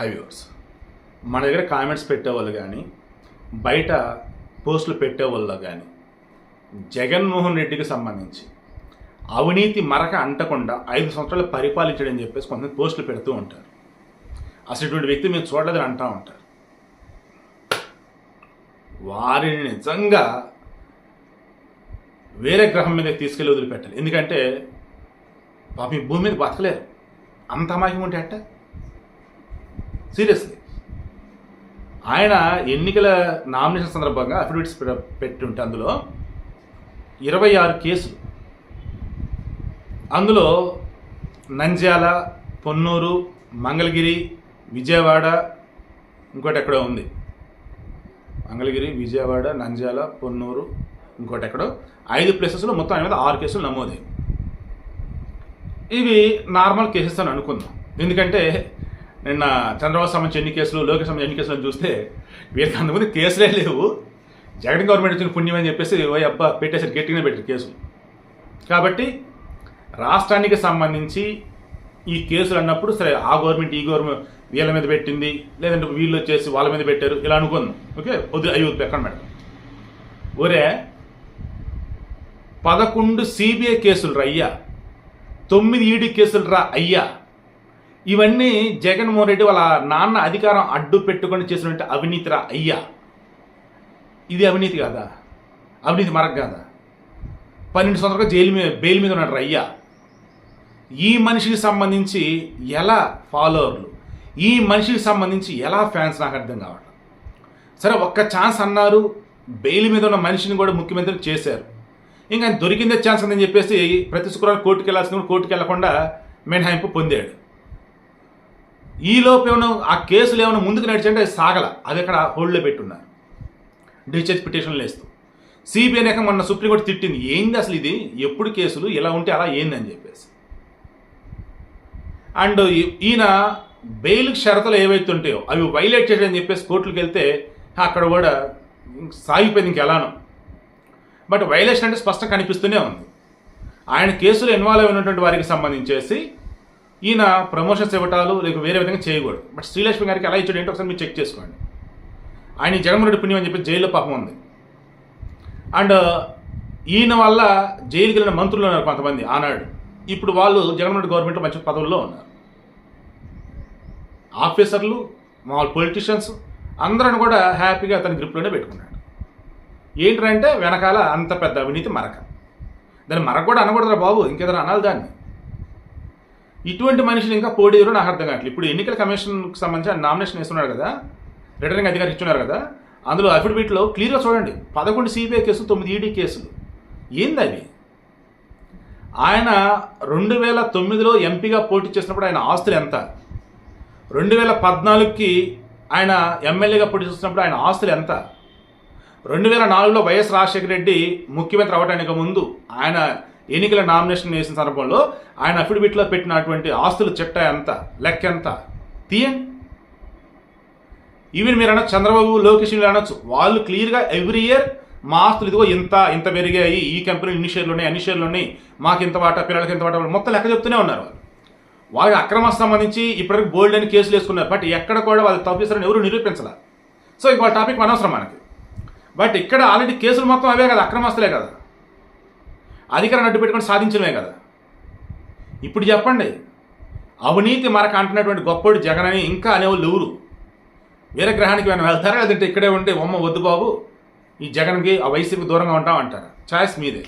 High viewers మన దగ్గర comments పెట్టేవాళ్ళు కానీ బయట పోస్టులు పెట్టేవాళ్ళు కానీ జగన్మోహన్ రెడ్డికి సంబంధించి అవినీతి మరక అంటకుండా ఐదు సంవత్సరాలు పరిపాలించడని చెప్పేసి కొంతమంది పోస్టులు పెడుతూ ఉంటారు. అసలు ఇటువంటి వ్యక్తి మేము చూడలేదని అంటూ ఉంటారు. వారిని నిజంగా వేరే గ్రహం మీద తీసుకెళ్ళి వదిలిపెట్టాలి. ఎందుకంటే పాపం ఈ భూమి మీద బతకలేరు. అంత అమాయకం ఉంటే అట్ట సీరియస్లీ. ఆయన ఎన్నికల నామినేషన్ సందర్భంగా అఫిడవిట్స్ పెట్టుంటే అందులో ఇరవై ఆరు కేసులు. అందులో నంద్యాల పొన్నూరు మంగళగిరి విజయవాడ ఇంకోటి ఎక్కడో ఉంది. మంగళగిరి విజయవాడ నంద్యాల పొన్నూరు ఇంకోటి ఎక్కడో. ఐదు ప్లేసెస్లో మొత్తం ఆయన మీద ఆరు కేసులు నమోదయ్యాయి ఇవి నార్మల్ కేసెస్ అని అనుకుందాం. ఎందుకంటే నిన్న చంద్రబాబు సంబంధించి ఎన్ని కేసులు లోకేష్ సంబంధించి ఎన్ని కేసులు చూస్తే వీరికి అంతకుముందు కేసులే లేవు. జగన్ గవర్నమెంట్ వచ్చిన పుణ్యం అని చెప్పేసి ఓ అబ్బా పెట్టేసారు గట్టిగానే పెట్టారు కేసులు. కాబట్టి రాష్ట్రానికి సంబంధించి ఈ కేసులు అన్నప్పుడు సరే ఆ గవర్నమెంట్ ఈ గవర్నమెంట్ వీళ్ళ మీద పెట్టింది లేదంటే వీళ్ళు వచ్చేసి వాళ్ళ మీద పెట్టారు ఇలా అనుకుందాం. ఓకే? వద్దు అయ్యి వద్దు ఎక్కడ మేడం ఒరే పదకొండు సిబిఐ కేసులు రా అయ్యా. తొమ్మిది ఈడీ కేసులు రా అయ్యా. ఇవన్నీ జగన్మోహన్ రెడ్డి వాళ్ళ నాన్న అధికారం అడ్డు పెట్టుకొని చేసినట్టు అవినీతిరా అయ్యా. ఇది అవినీతి కాదా? అవినీతి మరక కాదా? పన్నెండు సంవత్సరాలు జైలు మీద బెయిల్ మీద ఉన్నాడు అయ్యా. ఈ మనిషికి సంబంధించి ఎలా ఫాలోవర్లు? ఈ మనిషికి సంబంధించి ఎలా ఫ్యాన్స్ నాకు అర్థం కావట్లేదు. సరే ఒక్క ఛాన్స్ అన్నారు బెయిల్ మీద ఉన్న మనిషిని కూడా ముఖ్యమంత్రి చేశారు. ఇంకా దొరికిందే ఛాన్స్ ఉందని చెప్పేసి ప్రతి శుక్రవారం కోర్టుకు వెళ్ళాల్సిన కోర్టుకు వెళ్ళకుండా మినహాయింపు పొందాడు. ఈలోపు ఏమైనా ఆ కేసులు ఏమైనా ముందుకు నడిచంటే అది సాగల. అది అక్కడ హోల్డ్లో పెట్టున్నారు. డిశ్చార్జ్ పిటిషన్లు వేస్తూ. సిబిఐ నేక మొన్న సుప్రీంకోర్టు తిట్టింది. ఏంది అసలు ఇది? ఎప్పుడు కేసులు? ఇలా ఉంటే అలా ఏంది అని చెప్పేసి. అండ్ ఈ- ఈయన బెయిల్ షరతులు ఏవైతే ఉంటాయో అవి వైలేట్ చేయడం చెప్పేసి కోర్టులకు వెళ్తే అక్కడ కూడా సాగిపోయింది ఇంకెలానో బట్ వైలేషన్ అంటే స్పష్టంగా కనిపిస్తూనే ఉంది. ఆయన కేసులో ఇన్వాల్వ్ అయినటువంటి వారికి సంబంధించేసి ఈయన ప్రమోషన్స్ ఇవ్వటాలు లేక వేరే విధంగా చేయకూడదు. బట్ శ్రీలక్ష్మి గారికి ఎలా ఇచ్చాడు ఏంటో ఒకసారి మీరు చెక్ చేసుకోండి. ఆయన జగన్మోహన్ పుణ్యం అని చెప్పి జైల్లో పాపం ఉంది. అండ్ uh, ఈయన వల్ల జైలుకి వెళ్ళిన మంత్రులు ఉన్నారు కొంతమంది ఆనాడు. ఇప్పుడు వాళ్ళు జగన్మోహన్ గవర్నమెంట్ మంచి పదవుల్లో ఉన్నారు. ఆఫీసర్లు మామూలు పొలిటీషియన్స్ అందరూ కూడా హ్యాపీగా అతని గ్రిప్లోనే పెట్టుకున్నాడు ఏంటంటే వెనకాల అంత పెద్ద అవినీతి మరక. దాన్ని మరక కూడా అనకూడదురా బాబు ఇంకేదైనా అనాలి దాన్ని. ఇటువంటి మనిషిని ఇంకా పోడేరు నాకు అర్థం కావట్లేదు. ఇప్పుడు ఎన్నికల కమిషన్కి సంబంధించి ఆయన నామినేషన్ వేస్తున్నారు కదా రిటర్నింగ్ అధికారికి ఇచ్చున్నారు కదా అందులో అఫిడవిట్లో క్లియర్గా చూడండి. పదకొండు సిబిఐ కేసులు తొమ్మిది ఈడీ కేసులు. ఏంది అవి? ఆయన రెండు వేల తొమ్మిదిలో ఎంపీగా పోటీ చేసినప్పుడు ఆయన ఆస్తులు ఎంత? రెండు వేల పద్నాలుగుకి ఆయన ఎమ్మెల్యేగా పోటీ చేసినప్పుడు ఆయన ఆస్తులు ఎంత? రెండు వేల నాలుగులో వైఎస్ రాజశేఖర రెడ్డి ముఖ్యమంత్రి అవ్వడానికి ముందు ఆయన ఎన్నికల నామినేషన్ వేసిన సందర్భంలో ఆయన అఫిడవిట్లో పెట్టినటువంటి ఆస్తుల చిట్ట ఎంత? లెక్క ఎంత? తీయండి. ఈవెన్ మీరు అనొచ్చు చంద్రబాబు లోకేష్ వీళ్ళు అనొచ్చు వాళ్ళు క్లియర్గా ఎవ్రీ ఇయర్ మా ఆస్తులు ఇదిగో ఇంత ఇంత పెరిగాయి ఈ కంపెనీ ఇన్ని షేర్లు ఉన్నాయి అన్ని షేర్లు ఉన్నాయి మాకు ఇంత వాటా పిల్లలకి ఇంత వాటా మొత్తం లెక్క చెప్తూనే ఉన్నారు వాళ్ళు. అక్రమం అక్రమ సంబంధించి ఇప్పటివరకు బోల్డ్ అని కేసులు వేసుకున్నారు బట్ ఎక్కడ కూడా వాళ్ళు తప్పిస్తారని ఎవరు నిరూపించాల. సో ఇంకో టాపిక్ అనవసరం మనకి. బట్ ఇక్కడ ఆల్రెడీ కేసులు మొత్తం అవే కదా అక్రమస్తులే కదా. అధికారం అడ్డు పెట్టుకొని సాధించడమే కదా. ఇప్పుడు చెప్పండి అవినీతి మరక అంటున్నటువంటి గొప్పడు జగన్ అని ఇంకా అనేవాళ్ళు ఎవరు? వేరే గ్రహానికి ఏమైనా వెళ్తారా? లేదంటే ఇక్కడే ఉంటే బొమ్మ వద్దు బాబు ఈ జగన్కి ఆ వైసీపీ దూరంగా ఉంటాం ఛాయిస్ మీదే.